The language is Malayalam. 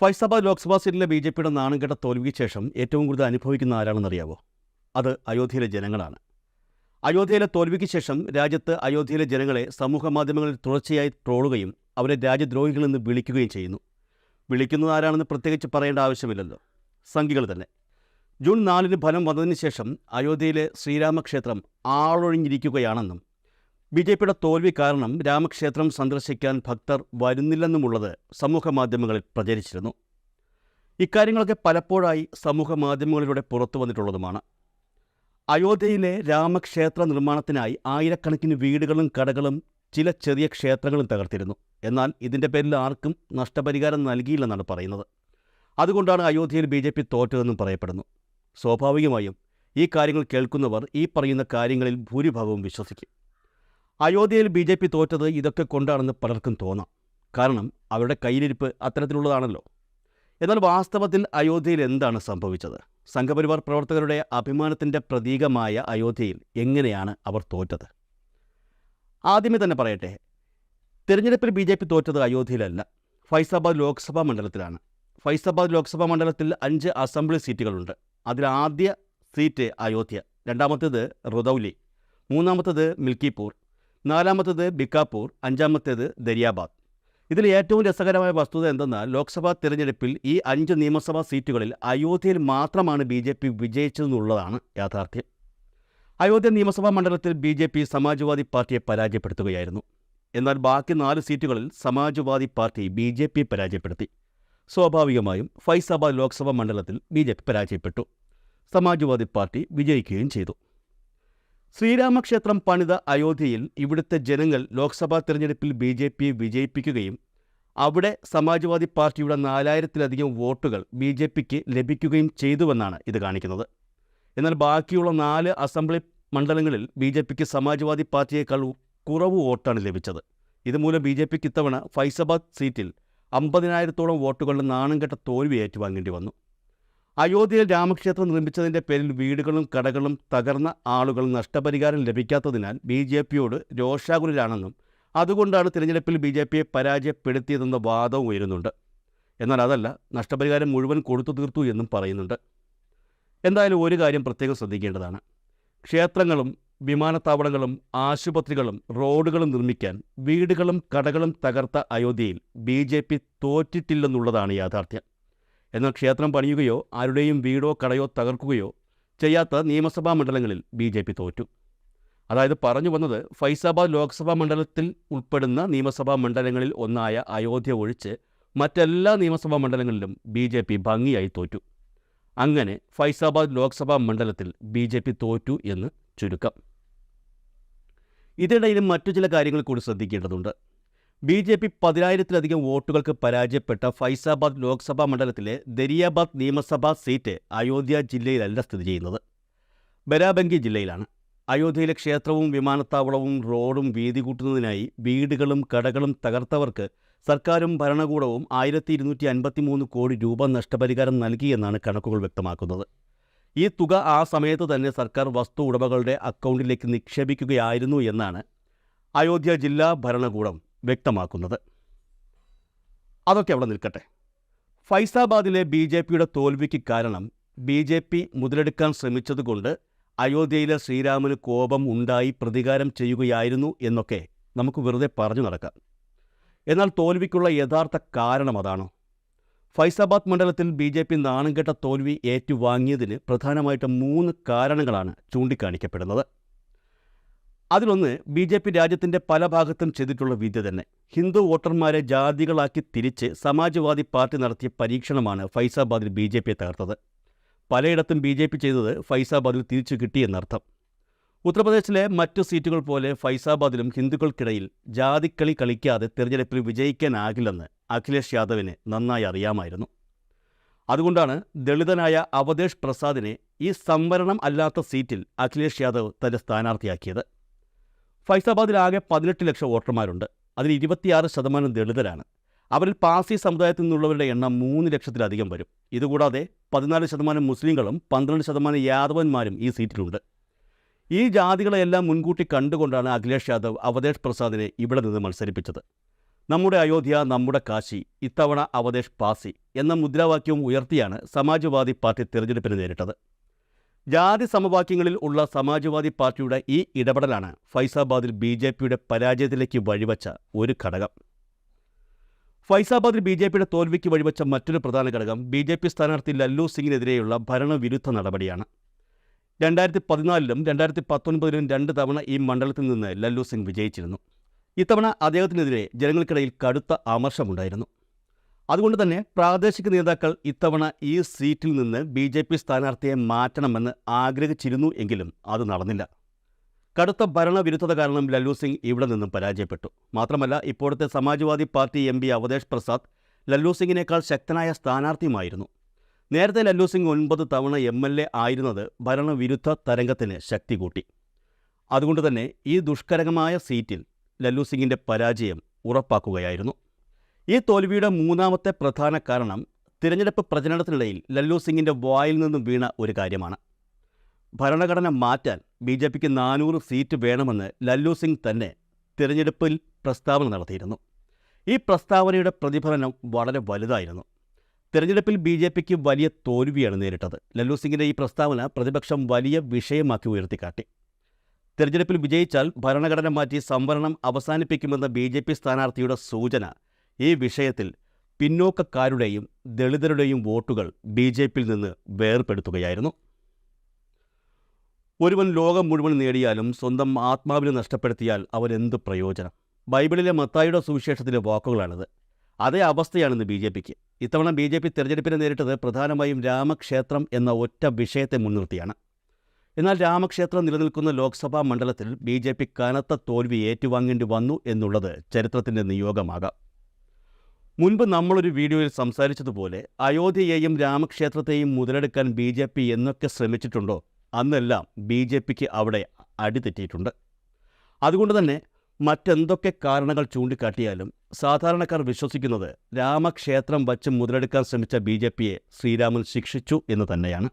ഫൈസാബാദ് ലോക്സഭാ സീറ്റിലെ ബി ജെ പിയുടെ നാണംകെട്ട തോൽവിക്ക് ശേഷം ഏറ്റവും കൂടുതൽ അനുഭവിക്കുന്ന ആരാണെന്നറിയാവോ? അത് അയോധ്യയിലെ ജനങ്ങളാണ്. അയോധ്യയിലെ തോൽവിക്ക് ശേഷം രാജ്യത്ത് അയോധ്യയിലെ ജനങ്ങളെ സമൂഹ മാധ്യമങ്ങളിൽ തുടർച്ചയായി ട്രോളുകയും അവരെ രാജ്യദ്രോഹികളെന്ന് വിളിക്കുകയും ചെയ്യുന്നു. വിളിക്കുന്നത് ആരാണെന്ന് പ്രത്യേകിച്ച് പറയേണ്ട ആവശ്യമില്ലല്ലോ. സംഖികൾ തന്നെ. ജൂൺ നാലിന് ഫലം വന്നതിന് ശേഷം അയോധ്യയിലെ ശ്രീരാമക്ഷേത്രം ആളൊഴിഞ്ഞിരിക്കുകയാണെന്നും ബി ജെ പിയുടെ തോൽവി കാരണം രാമക്ഷേത്രം സന്ദർശിക്കാൻ ഭക്തർ വരുന്നില്ലെന്നുമുള്ളത് സമൂഹ മാധ്യമങ്ങളിൽ പ്രചരിച്ചിരുന്നു. ഇക്കാര്യങ്ങളൊക്കെ പലപ്പോഴായി സമൂഹ മാധ്യമങ്ങളിലൂടെ പുറത്തു വന്നിട്ടുള്ളതുമാണ്. അയോധ്യയിലെ രാമക്ഷേത്ര നിർമ്മാണത്തിനായി ആയിരക്കണക്കിന് വീടുകളും കടകളും ചില ചെറിയ ക്ഷേത്രങ്ങളും തകർത്തിരുന്നു. എന്നാൽ ഇതിന്റെ പേരിൽ ആർക്കും നഷ്ടപരിഹാരം നൽകിയില്ലെന്നാണ് പറയുന്നത്. അതുകൊണ്ടാണ് അയോധ്യയിൽ ബി ജെ പി തോറ്റതെന്നും പറയപ്പെടുന്നു. സ്വാഭാവികമായും ഈ കാര്യങ്ങൾ കേൾക്കുന്നവർ ഈ പറയുന്ന കാര്യങ്ങളിൽ ഭൂരിഭാഗവും വിശ്വസിക്കും. അയോധ്യയിൽ ബി ജെ പി തോറ്റത് ഇതൊക്കെ കൊണ്ടാണെന്ന് പലർക്കും തോന്നാം. കാരണം അവരുടെ കയ്യിലിരിപ്പ് അത്തരത്തിലുള്ളതാണല്ലോ. എന്നാൽ വാസ്തവത്തിൽ അയോധ്യയിൽ എന്താണ് സംഭവിച്ചത്? സംഘപരിവാർ പ്രവർത്തകരുടെ അഭിമാനത്തിന്റെ പ്രതീകമായ അയോധ്യയിൽ എങ്ങനെയാണ് അവർ തോറ്റത്? ആദ്യമേ തന്നെ പറയട്ടെ. തിരഞ്ഞെടുപ്പിൽ ബി ജെ പി തോറ്റത് അയോധ്യയിലല്ല. ഫൈസാബാദ് ലോക്സഭാ മണ്ഡലത്തിലാണ്. ഫൈസാബാദ് ലോക്സഭാ മണ്ഡലത്തിൽ അഞ്ച് അസംബ്ലി സീറ്റുകളുണ്ട്. അതിലാദ്യ സീറ്റ് അയോധ്യ രണ്ടാമത്തേത് റുദൌലി മൂന്നാമത്തേത് മിൽക്കിപൂർ. നാലാമത്തേത് ബിക്കാപൂർ അഞ്ചാമത്തേത് ദരിയാബാദ്. ഇതിൽ ഏറ്റവും രസകരമായ വസ്തുത എന്തെന്നാൽ ലോക്സഭാ തിരഞ്ഞെടുപ്പിൽ ഈ അഞ്ച് നിയമസഭാ സീറ്റുകളിൽ അയോധ്യയിൽ മാത്രമാണ് ബി ജെ പി വിജയിച്ചതെന്നുള്ളതാണ് യാഥാർത്ഥ്യം. അയോധ്യ നിയമസഭാ മണ്ഡലത്തിൽ ബി ജെ പി സമാജ്വാദി പാർട്ടിയെ പരാജയപ്പെടുത്തുകയായിരുന്നു. എന്നാൽ ബാക്കി നാല് സീറ്റുകളിൽ Samajwadi party B J P പരാജയപ്പെടുത്തി. സ്വാഭാവികമായും ഫൈസാബാദ് ലോക്സഭാ മണ്ഡലത്തിൽ ബി ജെ പി പരാജയപ്പെട്ടു. സമാജ്വാദി പാർട്ടി വിജയിക്കുകയും ചെയ്തു. ശ്രീരാമക്ഷേത്രം പണിത അയോധ്യയിൽ ഇവിടുത്തെ ജനങ്ങൾ ലോക്സഭാ തിരഞ്ഞെടുപ്പിൽ ബി ജെ പിയെ വിജയിപ്പിക്കുകയും അവിടെ സമാജ്വാദി പാർട്ടിയുടെ നാലായിരത്തിലധികം വോട്ടുകൾ ബി ജെ പിക്ക് ലഭിക്കുകയും ചെയ്തുവെന്നാണ് ഇത് കാണിക്കുന്നത്. എന്നാൽ ബാക്കിയുള്ള നാല് അസംബ്ലി മണ്ഡലങ്ങളിൽ ബി ജെ പിക്ക് സമാജ്വാദി പാർട്ടിയേക്കാൾ കുറവ് വോട്ടാണ് ലഭിച്ചത്. ഇതുമൂലം ബി ജെ പിക്ക് ഇത്തവണ ഫൈസാബാദ് സീറ്റിൽ അമ്പതിനായിരത്തോളം വോട്ടുകളുടെ നാണംകെട്ട തോൽവി ഏറ്റുവാങ്ങേണ്ടി വന്നു. അയോധ്യയിൽ രാമക്ഷേത്രം നിർമ്മിച്ചതിന്റെ പേരിൽ വീടുകളും കടകളും തകർന്ന ആളുകൾ നഷ്ടപരിഹാരം ലഭിക്കാത്തതിനാൽ ബി ജെ പിയോട് രോഷാകുലരാണെന്നും അതുകൊണ്ടാണ് തിരഞ്ഞെടുപ്പിൽ ബി ജെ പിയെ പരാജയപ്പെടുത്തിയതെന്ന വാദവും ഉയരുന്നുണ്ട്. എന്നാൽ അതല്ല നഷ്ടപരിഹാരം മുഴുവൻ കൊടുത്തു തീർത്തു എന്നും പറയുന്നുണ്ട്. എന്തായാലും ഒരു കാര്യം പ്രത്യേകം ശ്രദ്ധിക്കേണ്ടതാണ്. ക്ഷേത്രങ്ങളും വിമാനത്താവളങ്ങളും ആശുപത്രികളും റോഡുകളും നിർമ്മിക്കാൻ വീടുകളും കടകളും തകർത്ത അയോധ്യയിൽ ബി ജെ പി തോറ്റിട്ടില്ലെന്നുള്ളതാണ് യാഥാർത്ഥ്യം. എന്നാൽ ക്ഷേത്രം പണിയുകയോ ആരുടെയും വീടോ കടയോ തകർക്കുകയോ ചെയ്യാത്ത നിയമസഭാ മണ്ഡലങ്ങളിൽ ബി ജെ പി തോറ്റു. അതായത് പറഞ്ഞു വന്നത് ഫൈസാബാദ് ലോക്സഭാ മണ്ഡലത്തിൽ ഉൾപ്പെടുന്ന നിയമസഭാ മണ്ഡലങ്ങളിൽ ഒന്നായ അയോധ്യ ഒഴിച്ച് മറ്റെല്ലാ നിയമസഭാ മണ്ഡലങ്ങളിലും ബി ജെ പി ഭംഗിയായി തോറ്റു. അങ്ങനെ ഫൈസാബാദ് ലോക്സഭാ മണ്ഡലത്തിൽ ബി ജെ പി തോറ്റു എന്ന് ചുരുക്കം. ഇതിനിടയിലും മറ്റു ചില കാര്യങ്ങൾ കൂടി ശ്രദ്ധിക്കേണ്ടതുണ്ട്. ബി ജെ പി പതിനായിരത്തിലധികം വോട്ടുകൾക്ക് പരാജയപ്പെട്ട ഫൈസാബാദ് ലോക്സഭാ മണ്ഡലത്തിലെ ദരിയാബാദ് നിയമസഭാ സീറ്റ് അയോധ്യ ജില്ലയിലല്ല സ്ഥിതി ചെയ്യുന്നത്. ബരാബങ്കി ജില്ലയിലാണ്. അയോധ്യയിലെ ക്ഷേത്രവും വിമാനത്താവളവും റോഡും വീതി കൂട്ടുന്നതിനായി വീടുകളും കടകളും തകർത്തവർക്ക് സർക്കാരും ഭരണകൂടവും ആയിരത്തി ഇരുന്നൂറ്റി അൻപത്തി മൂന്ന് കോടി രൂപ നഷ്ടപരിഹാരം നൽകിയെന്നാണ് കണക്കുകൾ വ്യക്തമാക്കുന്നത്. ഈ തുക ആ സമയത്ത് തന്നെ സർക്കാർ വസ്തു ഉടമകളുടെ അക്കൗണ്ടിലേക്ക് നിക്ഷേപിക്കുകയായിരുന്നു എന്നാണ് അയോധ്യ ജില്ലാ ഭരണകൂടം വ്യക്തമാക്കുന്നത്. അതൊക്കെ അവിടെ നിൽക്കട്ടെ. ഫൈസാബാദിലെ ബി ജെ പിയുടെ തോൽവിക്ക് കാരണം ബി ജെ പി മുതലെടുക്കാൻ ശ്രമിച്ചതുകൊണ്ട് അയോധ്യയിലെ ശ്രീരാമന് കോപം ഉണ്ടായി പ്രതികാരം ചെയ്യുകയായിരുന്നു എന്നൊക്കെ നമുക്ക് വെറുതെ പറഞ്ഞു നടക്കാം. എന്നാൽ തോൽവിക്കുള്ള യഥാർത്ഥ കാരണം അതാണ്. ഫൈസാബാദ് മണ്ഡലത്തിൽ ബി ജെ പി നാണംകെട്ട തോൽവി ഏറ്റുവാങ്ങിയതിന് പ്രധാനമായിട്ടും മൂന്ന് കാരണങ്ങളാണ് ചൂണ്ടിക്കാണിക്കപ്പെടുന്നത്. അതിലൊന്ന് ബി ജെ പി രാജ്യത്തിന്റെ പല ഭാഗത്തും ചെയ്തിട്ടുള്ള വിദ്യ തന്നെ. ഹിന്ദു വോട്ടർമാരെ ജാതികളാക്കി തിരിച്ച് സമാജ്വാദി പാർട്ടി നടത്തിയ പരീക്ഷണമാണ് ഫൈസാബാദിൽ ബി ജെ പിയെ തകർത്തത്. പലയിടത്തും ബി ജെ പി ചെയ്തത് ഫൈസാബാദിൽ തിരിച്ചു കിട്ടിയെന്നർത്ഥം ഉത്തർപ്രദേശിലെ മറ്റു സീറ്റുകൾ പോലെ ഫൈസാബാദിലും ഹിന്ദുക്കൾക്കിടയിൽ ജാതിക്കളി കളിക്കാതെ തിരഞ്ഞെടുപ്പിൽ വിജയിക്കാനാകില്ലെന്ന് അഖിലേഷ് യാദവിന് നന്നായി അറിയാമായിരുന്നു. അതുകൊണ്ടാണ് ദളിതനായ അവധേഷ് പ്രസാദിനെ ഈ സംവരണം അല്ലാത്ത സീറ്റിൽ അഖിലേഷ് യാദവ് തന്റെ സ്ഥാനാർത്ഥിയാക്കിയത്. ഫൈസാബാദിൽ ആകെ പതിനെട്ട് ലക്ഷം വോട്ടർമാരുണ്ട്. അതിൽ ഇരുപത്തിയാറ് ശതമാനം ദളിതരാണ്. അവരിൽ പാസി സമുദായത്തിൽ നിന്നുള്ളവരുടെ എണ്ണം മൂന്ന് ലക്ഷത്തിലധികം വരും. ഇതുകൂടാതെ പതിനാല് ശതമാനം മുസ്ലിങ്ങളും പന്ത്രണ്ട് ശതമാനം യാദവന്മാരും ഈ സീറ്റിലുണ്ട്. ഈ ജാതികളെയെല്ലാം മുൻകൂട്ടി കണ്ടുകൊണ്ടാണ് അഖിലേഷ് യാദവ് അവതേഷ് പ്രസാദിനെ ഇവിടെ നിന്ന് മത്സരിപ്പിച്ചത്. നമ്മുടെ അയോധ്യ നമ്മുടെ കാശി ഇത്തവണ അവതേഷ് പാസി എന്ന മുദ്രാവാക്യവും ഉയർത്തിയാണ് സമാജ്വാദി പാർട്ടി തിരഞ്ഞെടുപ്പിന് നേരിട്ടത്. ജാതി സമവാക്യങ്ങളിൽ ഉള്ള സമാജ്വാദി പാർട്ടിയുടെ ഈ ഇടപെടലാണ് ഫൈസാബാദിൽ ബി ജെ പിയുടെ പരാജയത്തിലേക്ക് വഴിവച്ച ഒരു ഘടകം. ഫൈസാബാദിൽ ബി ജെ പിയുടെ തോൽവിക്ക് വഴിവച്ച മറ്റൊരു പ്രധാന ഘടകം ബി ജെ പി സ്ഥാനാർത്ഥി ലല്ലു സിംഗിനെതിരെയുള്ള ഭരണവിരുദ്ധ നടപടിയാണ്. രണ്ടായിരത്തി പതിനാലിലും രണ്ടായിരത്തി പത്തൊൻപതിലും രണ്ട് തവണ ഈ മണ്ഡലത്തിൽ നിന്ന് ലല്ലു സിംഗ് വിജയിച്ചിരുന്നു. ഇത്തവണ അദ്ദേഹത്തിനെതിരെ ജനങ്ങൾക്കിടയിൽ കടുത്ത അമർഷമുണ്ടായിരുന്നു അതുകൊണ്ട് തന്നെ പ്രാദേശിക നേതാക്കൾ ഇത്തവണ ഈ സീറ്റിൽ നിന്ന് ബി ജെ പി സ്ഥാനാർത്ഥിയെ മാറ്റണമെന്ന് ആഗ്രഹിച്ചിരുന്നു എങ്കിലും അത് നടന്നില്ല. കടുത്ത ഭരണവിരുദ്ധത കാരണം ലല്ലു സിംഗ് ഇവിടെ നിന്നും പരാജയപ്പെട്ടു. മാത്രമല്ല ഇപ്പോഴത്തെ Samajwadi party M P Awadhesh Prasad Lallu സിംഗിനേക്കാൾ ശക്തനായ സ്ഥാനാർത്ഥിയുമായിരുന്നു. നേരത്തെ ലല്ലു സിംഗ് ഒൻപത് തവണ എം എൽ എ ആയിരുന്നത് ഭരണവിരുദ്ധ തരംഗത്തിന് ശക്തി കൂട്ടി. അതുകൊണ്ട് തന്നെ ഈ ദുഷ്കരമായ സീറ്റിൽ ലല്ലു സിംഗിന്റെ പരാജയം ഉറപ്പാക്കുകയായിരുന്നു. ഈ തോൽവിയുടെ മൂന്നാമത്തെ പ്രധാന കാരണം തിരഞ്ഞെടുപ്പ് പ്രചരണത്തിനിടയിൽ ലല്ലു സിംഗിന്റെ വായിൽ നിന്നും വീണ ഒരു കാര്യമാണ്. ഭരണഘടന മാറ്റാൻ ബി ജെ പിക്ക് നാനൂറ് സീറ്റ് വേണമെന്ന് ലല്ലു സിംഗ് തന്നെ തിരഞ്ഞെടുപ്പിൽ പ്രസ്താവന നടത്തിയിരുന്നു. ഈ പ്രസ്താവനയുടെ പ്രതിഫലനം വളരെ വലുതായിരുന്നു. തിരഞ്ഞെടുപ്പിൽ ബി ജെ പിക്ക് വലിയ തോൽവിയാണ് നേരിട്ടത്. ലല്ലു സിംഗിന്റെ ഈ പ്രസ്താവന പ്രതിപക്ഷം വലിയ വിഷയമാക്കി ഉയർത്തിക്കാട്ടി. തിരഞ്ഞെടുപ്പിൽ വിജയിച്ചാൽ ഭരണഘടന മാറ്റി സംവരണം അവസാനിപ്പിക്കുമെന്ന ബി ജെ പി സ്ഥാനാർത്ഥിയുടെ സൂചന ഈ വിഷയത്തിൽ പിന്നോക്കക്കാരുടെയും ദളിതരുടെയും വോട്ടുകൾ ബി ജെ പിയിൽ നിന്ന് വേർപെടുത്തുകയായിരുന്നു. ഒരുവൻ ലോകം മുഴുവൻ നേടിയാലും സ്വന്തം ആത്മാവിനെ നഷ്ടപ്പെടുത്തിയാൽ അവരെന്ത് പ്രയോജനം? ബൈബിളിലെ മത്തായിയുടെ സുവിശേഷത്തിലെ വാക്കുകളാണിത്. അതേ അവസ്ഥയാണിന്ന് ബി ജെ പിക്ക്. ഇത്തവണ ബി ജെ പി തിരഞ്ഞെടുപ്പിനെ നേരിട്ടത് പ്രധാനമായും രാമക്ഷേത്രം എന്ന ഒറ്റ വിഷയത്തെ മുൻനിർത്തിയാണ്. എന്നാൽ രാമക്ഷേത്രം നിലനിൽക്കുന്ന ലോക്സഭാ മണ്ഡലത്തിൽ ബി ജെ പി കനത്ത തോൽവി ഏറ്റുവാങ്ങേണ്ടി വന്നു എന്നുള്ളത് ചരിത്രത്തിന്റെ നിയോഗമാകാം. മുൻപ് നമ്മളൊരു വീഡിയോയിൽ സംസാരിച്ചതുപോലെ അയോധ്യയെയും രാമക്ഷേത്രത്തെയും മുതലെടുക്കാൻ ബി ജെ പി എന്നൊക്കെ ശ്രമിച്ചിട്ടുണ്ടോ? അന്നെല്ലാം ബി ജെ പിക്ക് അവിടെ അടിതെറ്റിയിട്ടുണ്ട്. അതുകൊണ്ട് തന്നെ മറ്റെന്തൊക്കെ കാരണങ്ങൾ ചൂണ്ടിക്കാട്ടിയാലും സാധാരണക്കാർ വിശ്വസിക്കുന്നത് രാമക്ഷേത്രം വച്ച് മുതലെടുക്കാൻ ശ്രമിച്ച ബി ജെ പിയെ ശ്രീരാമൻ ശിക്ഷിച്ചു എന്ന് തന്നെയാണ്.